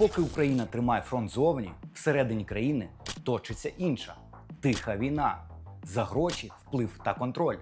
Поки Україна тримає фронт зовні, всередині країни точиться інша тиха війна за гроші, вплив та контроль.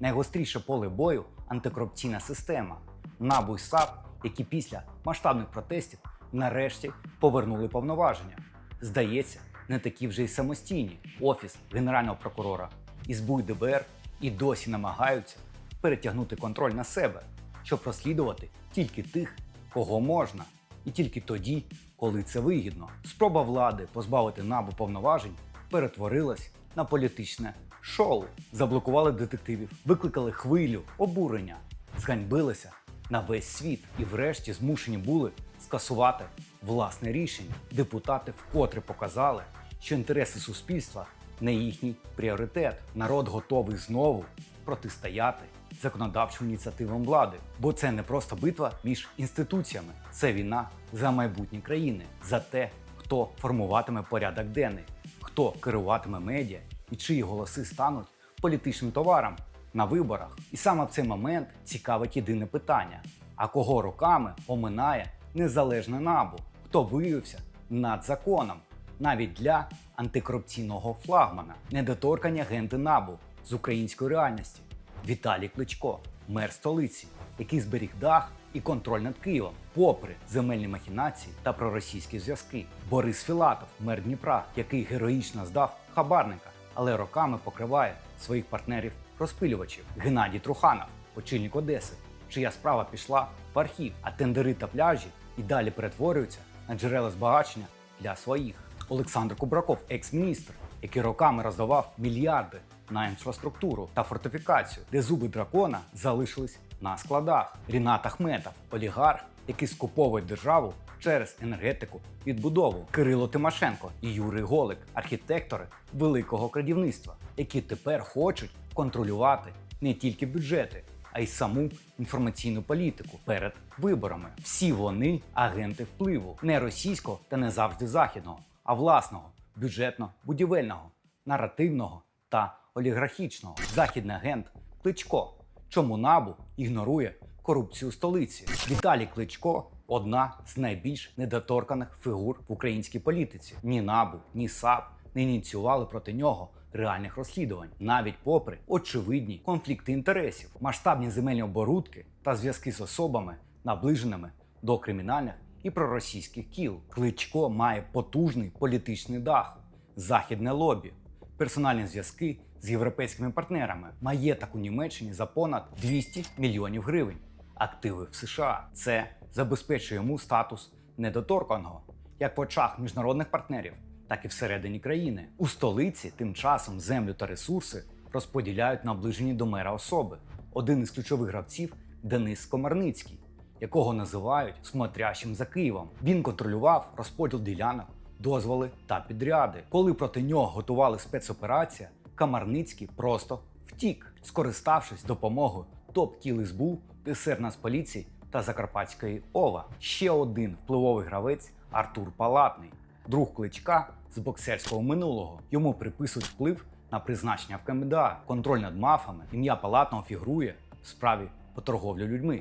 Найгостріше поле бою антикорупційна система. НАБУ і САП, які після масштабних протестів нарешті повернули повноваження. Здається, не такі вже й самостійні. Офіс генерального прокурора, СБУ і ДБР і досі намагаються перетягнути контроль на себе, щоб розслідувати тільки тих, кого можна, і тільки тоді, коли це вигідно. Спроба влади позбавити набу повноважень перетворилась на політичне шоу. Заблокували детективів, викликали хвилю, обурення, зганьбилися на весь світ і, врешті, змушені були скасувати власне рішення. Депутати вкотре показали, що інтереси суспільства не їхній пріоритет. Народ готовий знову протистояти законодавчим ініціативам влади. Бо це не просто битва між інституціями, це війна за майбутнє країни, за те, хто формуватиме порядок денний, хто керуватиме медіа і чиї голоси стануть політичним товаром на виборах. І саме в цей момент цікавить єдине питання: а кого роками оминає незалежне набу, хто виявився над законом, навіть для антикорупційного флагмана, недоторкані агенти набу з української реальності. Віталій Кличко, мер столиці, який зберіг дах і контроль над Києвом, попри земельні махінації та проросійські зв'язки. Борис Філатов, мер Дніпра, який героїчно здав хабарника, але роками покриває своїх партнерів розпилювачів. Геннадій Труханов, очільник Одеси, чия справа пішла в архів, а тендери та пляжі і далі перетворюються на джерела збагачення для своїх. Олександр Кубраков, екс-міністр, який роками роздавав мільярди на інфраструктуру та фортифікацію, де зуби дракона залишились на складах. Рінат Ахметов, олігарх, який скуповує державу через енергетику, відбудову. Кирило Тимошенко і Юрій Голик, архітектори великого крадівництва, які тепер хочуть контролювати не тільки бюджети, а й саму інформаційну політику перед виборами. Всі вони агенти впливу, не російського та не завжди західного, а власного, бюджетно-будівельного, наративного та олігархічного. Західний агент Кличко. Чому набу ігнорує корупцію столиці? Віталій Кличко одна з найбільш недоторканих фігур в українській політиці. Ні набу, ні САП не ініціювали проти нього реальних розслідувань, навіть попри очевидні конфлікти інтересів, масштабні земельні оборудки та зв'язки з особами, наближеними до кримінальних і проросійських кіл. Кличко має потужний політичний дах, західне лобі, персональні зв'язки з європейськими партнерами, маєток у Німеччині за понад 200 мільйонів гривень, активи в США. Це забезпечує йому статус недоторканого як в очах міжнародних партнерів, так і всередині країни. У столиці тим часом землю та ресурси розподіляють наближені до мера особи. Один із ключових гравців Денис Комарницький, якого називають смотрящим за Києвом. Він контролював розподіл ділянок, дозволи та підряди. Коли проти нього готували спецоперація, Камарницький просто втік, скориставшись допомогою топ-кіл СБУ, ТСР Нацполіції та Закарпатської ОВА. Ще один впливовий гравець Артур Палатний, друг кличка з боксерського минулого. Йому приписують вплив на призначення в КМДА, контроль над мафами. Ім'я Палатного фігурує в справі по торговлю людьми,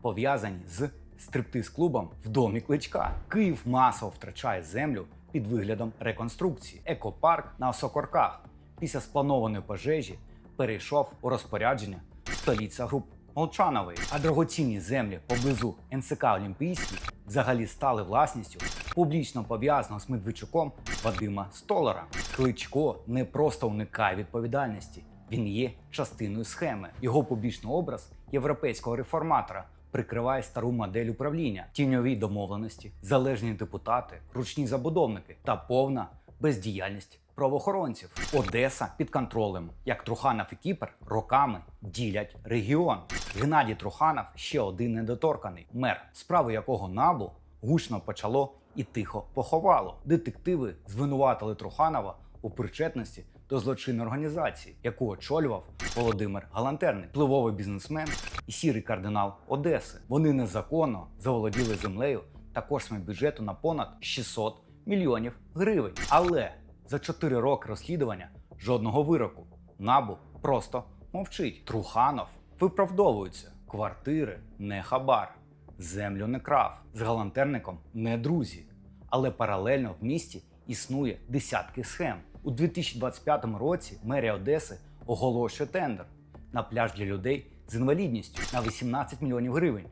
пов'язані з стриптиз-клубом в домі кличка. Київ масово втрачає землю під виглядом реконструкції. Екопарк на Осокорках після спланованої пожежі перейшов у розпорядження столиця груп Молчанової, а дорогоцінні землі поблизу НСК Олімпійський взагалі стали власністю публічно пов'язаного з Медведчуком Вадима Столара. Кличко не просто уникає відповідальності, він є частиною схеми. Його публічний образ європейського реформатора прикриває стару модель управління, тіньові домовленості, залежні депутати, ручні забудовники та повна бездіяльність правоохоронців. Одеса під контролем. Як Труханов і Кіпр роками ділять регіон. Геннадій Труханов ще один недоторканий мер, справу якого набу гучно почало і тихо поховало. Детективи звинуватили Труханова у причетності до злочинної організації, яку очолював Володимир Галантерник, впливовий бізнесмен і сірий кардинал Одеси. Вони незаконно заволоділи землею та коштами бюджету на понад 600 мільйонів гривень. Але за 4 роки розслідування жодного вироку. Набу просто мовчить. Труханов виправдовується. Квартири не хабар, землю не крав. З галантерником не друзі. але паралельно в місті існує десятки схем. У 2025 році мерія Одеси оголошує тендер на пляж для людей з інвалідністю на 18 мільйонів гривень.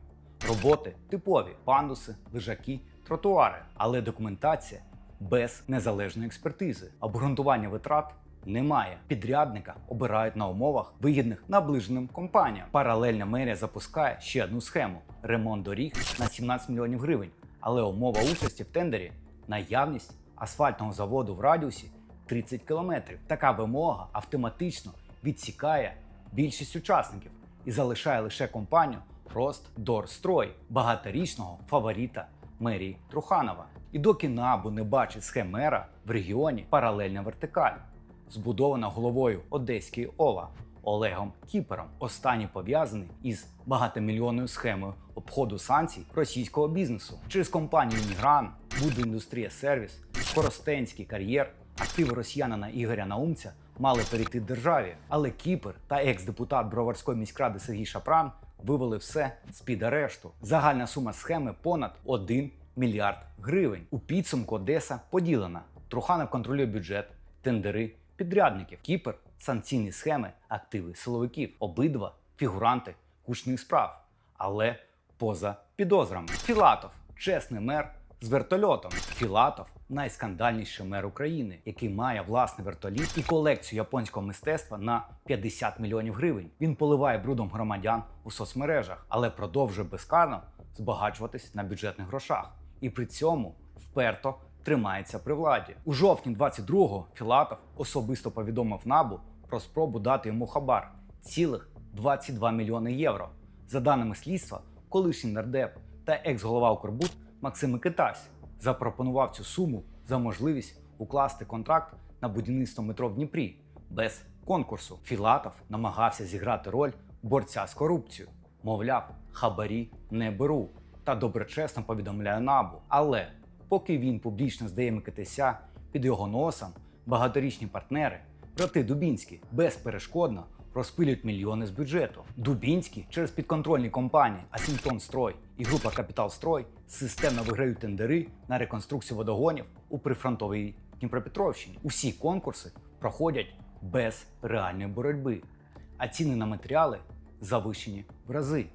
Роботи типові пандуси, лежаки, тротуари, але документація без незалежної експертизи. Обґрунтування витрат немає. Підрядника обирають на умовах, вигідних наближеним компаніям. Паралельно мерія запускає ще одну схему: ремонт доріг на 17 мільйонів гривень. Але умова участі в тендері наявність асфальтного заводу в радіусі 30 кілометрів. Така вимога автоматично відсікає більшість учасників і залишає лише компанію Ростдорстрой, багаторічного фаворита мерії Труханова. І доки НАБУ не бачить схем мера в регіоні паралельна вертикаль, збудована головою Одеської ОВА Олегом Кіпером. Останній пов'язаний із багатомільйонною схемою обходу санкцій російського бізнесу через компанію Мігран, Будіндустрія Сервіс, Коростенський кар'єр, активи росіянина Ігоря Наумця мали перейти державі, але Кіпер та екс-депутат Броварської міськради Сергій Шапран вивели все з-під арешту. Загальна сума схеми понад 1 мільярд гривень. У підсумку Одеса поділена. Труханов контролює бюджет, тендери, підрядників, Кіпер, санкційні схеми, активи силовиків. Обидва фігуранти гучних справ, але поза підозрами. Філатов чесний мер з вертольотом. Філатов найскандальніший мер України, який має власний вертоліт і колекцію японського мистецтва на 50 мільйонів гривень. Він поливає брудом громадян у соцмережах, але продовжує безкарно збагачуватись на бюджетних грошах. І при цьому вперто тримається при владі. У жовтні 22-го Філатов особисто повідомив НАБУ про спробу дати йому хабар цілих 22 мільйони євро. За даними слідства, колишній нардеп та екс-голова Укрбуд Максим Микитась запропонував цю суму за можливість укласти контракт на будівництво метро в Дніпрі без конкурсу. Філатов намагався зіграти роль борця з корупцією. Мовляв, хабарі не беру та доброчесно повідомляє набу. Але поки він публічно здає Микитися, під його носом багаторічні партнери, брати Дубінські, безперешкодно розпилюють мільйони з бюджету. Дубінські через підконтрольні компанії Асінтон Строй і група Капітал Строй системно виграють тендери на реконструкцію водогонів у прифронтовій Дніпропетровщині. Усі конкурси проходять без реальної боротьби, а ціни на матеріали завищені в рази.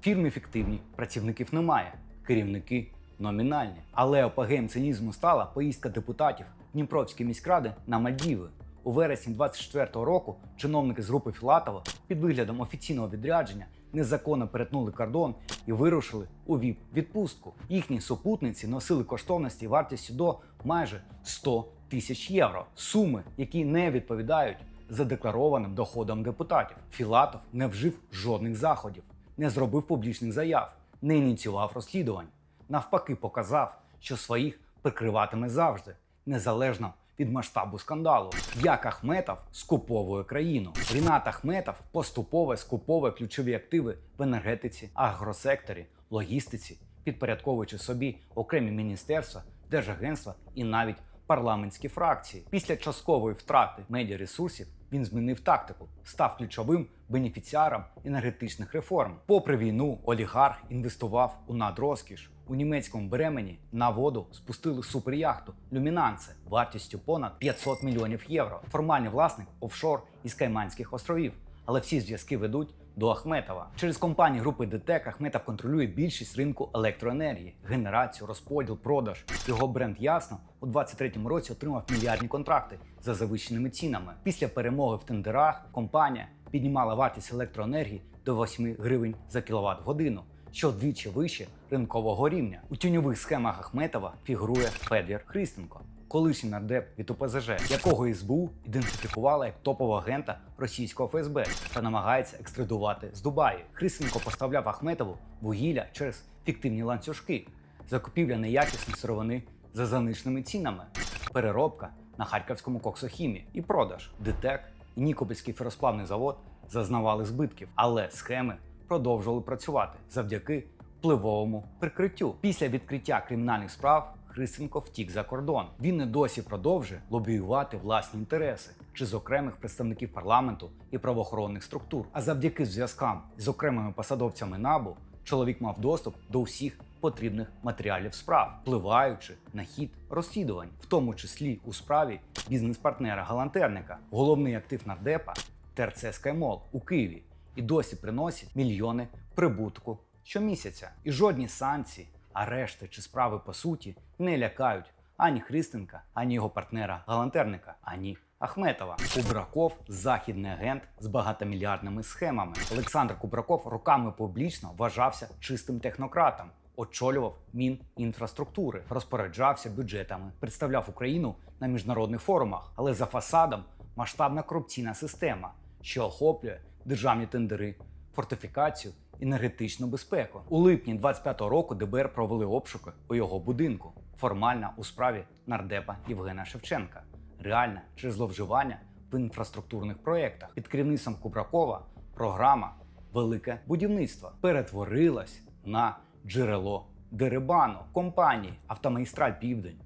Фірми фіктивні, працівників немає, керівники номінальні. Але апогеєм цинізму стала поїздка депутатів Дніпровської міськради на Мальдіви. У вересні 24-го року чиновники з групи Філатова під виглядом офіційного відрядження незаконно перетнули кордон і вирушили у віп відпустку. Їхні супутниці носили коштовності вартістю до майже 100 тисяч євро. Суми, які не відповідають задекларованим доходам депутатів. Філатов не вжив жодних заходів, не зробив публічних заяв, не ініціював розслідувань. Навпаки, показав, що своїх прикриватиме завжди, незалежно від масштабу скандалу. Як Ахметов скуповує країну. Рінат Ахметов поступово скуповує ключові активи в енергетиці, агросекторі, логістиці, підпорядковуючи собі окремі міністерства, держагентства і навіть парламентські фракції. Після часткової втрати медіаресурсів він змінив тактику, став ключовим бенефіціаром енергетичних реформ. Попри війну, олігарх інвестував у надрозкіш. У німецькому Бремені на воду спустили суперяхту Люмінанце вартістю понад 500 мільйонів євро. Формальний власник офшор із Кайманських островів. Але всі зв'язки ведуть до Ахметова. Через компанії групи ДТЕК Ахметов контролює більшість ринку електроенергії, генерацію, розподіл, продаж. Його бренд ясно у 23-му році отримав мільярдні контракти за завищеними цінами. Після перемоги в тендерах компанія піднімала вартість електроенергії до 8 гривень за кіловат годину що вдвічі вище ринкового рівня. У тіньових схемах Ахметова фігурує Федір Христенко, колишній нардеп від ОПЗЖ, якого СБУ ідентифікувала як топового агента російського ФСБ та намагається екстрадувати з Дубаї. Христенко поставляв Ахметову вугілля через фіктивні ланцюжки, закупівля неякісної сировини за заниженими цінами, переробка на харківському коксохімі і продаж. ДТЕК і Нікопольський феросплавний завод зазнавали збитків, але схеми продовжували працювати завдяки впливовому прикриттю. Після відкриття кримінальних справ Христенко втік за кордон. Він не досі продовжує лобіювати власні інтереси чи з окремих представників парламенту і правоохоронних структур. А завдяки зв'язкам з окремими посадовцями НАБУ чоловік мав доступ до усіх потрібних матеріалів справ, впливаючи на хід розслідувань, в тому числі у справі бізнес-партнера Галантерника, головний актив нардепа ТРЦ Скаймол у Києві і досі приносить мільйони прибутку щомісяця. І жодні санкції, арешти чи справи по суті не лякають ані Христенка, ані його партнера Галантерника, ані Ахметова. Кубраков західний агент з багатомільярдними схемами. Олександр Кубраков роками публічно вважався чистим технократом. Очолював Мінінфраструктури, розпоряджався бюджетами, представляв Україну на міжнародних форумах, але за фасадом масштабна корупційна система, що охоплює державні тендери, фортифікацію, енергетичну безпеку. У липні 25-го року ДБР провели обшуки у його будинку, формально у справі нардепа Євгена Шевченка, реальне через зловживання в інфраструктурних проєктах. Під керівництвом Кубракова програма Велике будівництво перетворилась на джерело дерибану компанії Автомагістраль Південь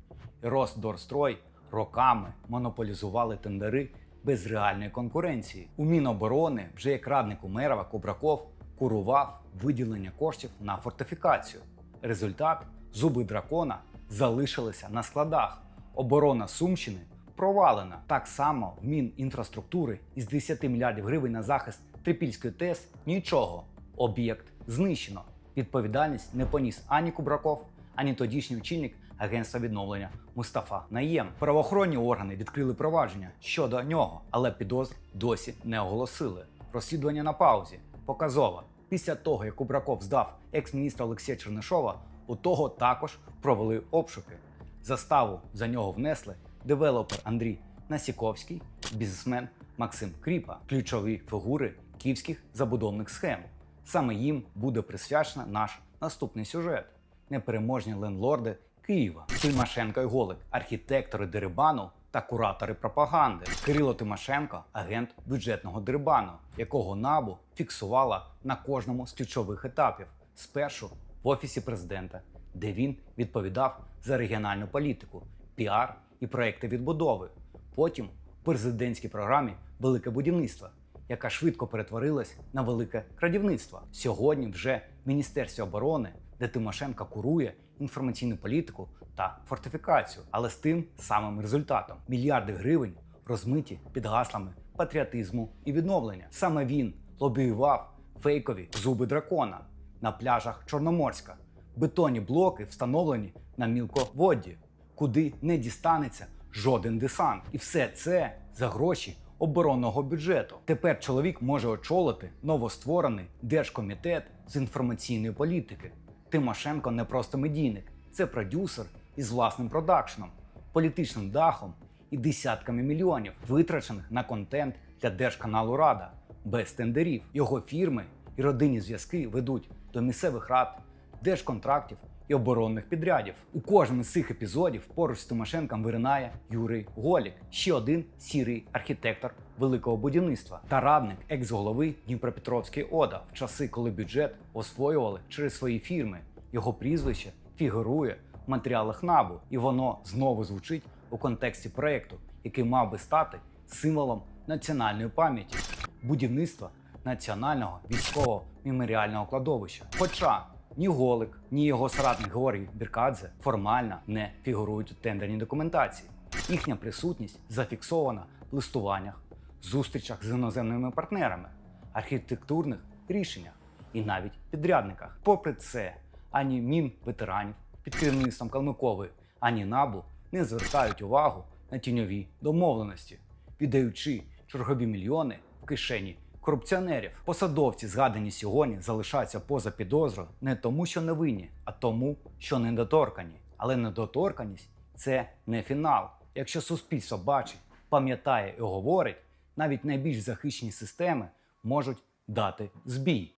і Росдорстрой роками монополізували тендери без реальної конкуренції. У Міноборони вже як радник Умерова Кубраков курував виділення коштів на фортифікацію. Результат зуби дракона залишилися на складах. Оборона Сумщини провалена. Так само в Мінінфраструктури із 10 мільярдів гривень на захист Трипільської ТЕС нічого. Об'єкт знищено. Відповідальність не поніс ані Кубраков, ані тодішній очільник агентства відновлення Мустафа Наєм. Правоохоронні органи відкрили провадження щодо нього, але підозр досі не оголосили. Розслідування на паузі. Показово. Після того, як Кубраков здав екс-міністра Олексія Чернишова, у того також провели обшуки. Заставу за нього внесли девелопер Андрій Насіковський, бізнесмен Максим Кріпа, ключові фігури київських забудовних схем. Саме їм буде присвячено наш наступний сюжет: непереможні лендлорди Києва, Тимошенко і Голик, архітектори дерибану та куратори пропаганди. Кирило Тимошенко агент бюджетного дерибану, якого набу фіксувала на кожному з ключових етапів. Спершу в офісі президента, де він відповідав за регіональну політику, піар і проекти відбудови. Потім в президентській програмі Велике будівництво, яка швидко перетворилась на велике крадівництво. Сьогодні вже в Міністерстві оборони, де Тимошенко курує інформаційну політику та фортифікацію, але з тим самим результатом: мільярди гривень розмиті під гаслами патріотизму і відновлення. Саме він лобіював фейкові зуби дракона на пляжах Чорноморська, бетонні блоки встановлені на мілководді, куди не дістанеться жоден десант. І все це за гроші оборонного бюджету. Тепер чоловік може очолити новостворений держкомітет з інформаційної політики. Тимошенко не просто медійник, це продюсер із власним продакшном, політичним дахом і десятками мільйонів, витрачених на контент для держканалу Рада без тендерів. Його фірми і родинні зв'язки ведуть до місцевих рад, держконтрактів і оборонних підрядів. У кожному з цих епізодів поруч з Тимошенком виринає Юрій Голік, ще один сірий архітектор великого будівництва та радник екс-голови Дніпропетровської ОДА в часи, коли бюджет освоювали через свої фірми. Його прізвище фігурує в матеріалах НАБУ, і воно знову звучить у контексті проєкту, який мав би стати символом національної пам'яті будівництва національного військового меморіального кладовища. Хоча ні Голик, ні його соратник Георгій Біркадзе формально не фігурують у тендерній документації. Їхня присутність зафіксована в листуваннях, зустрічах з іноземними партнерами, архітектурних рішеннях і навіть підрядниках. Попри це, ані Мінветеранів під керівництвом Калмикової, ані НАБУ не звертають увагу на тіньові домовленості, віддаючи чергові мільйони в кишені корупціонерів. Посадовці, згадані сьогодні, залишаються поза підозрою не тому, що не винні, а тому, що недоторкані. Але недоторканість це не фінал. Якщо суспільство бачить, пам'ятає і говорить, навіть найбільш захищені системи можуть дати збій.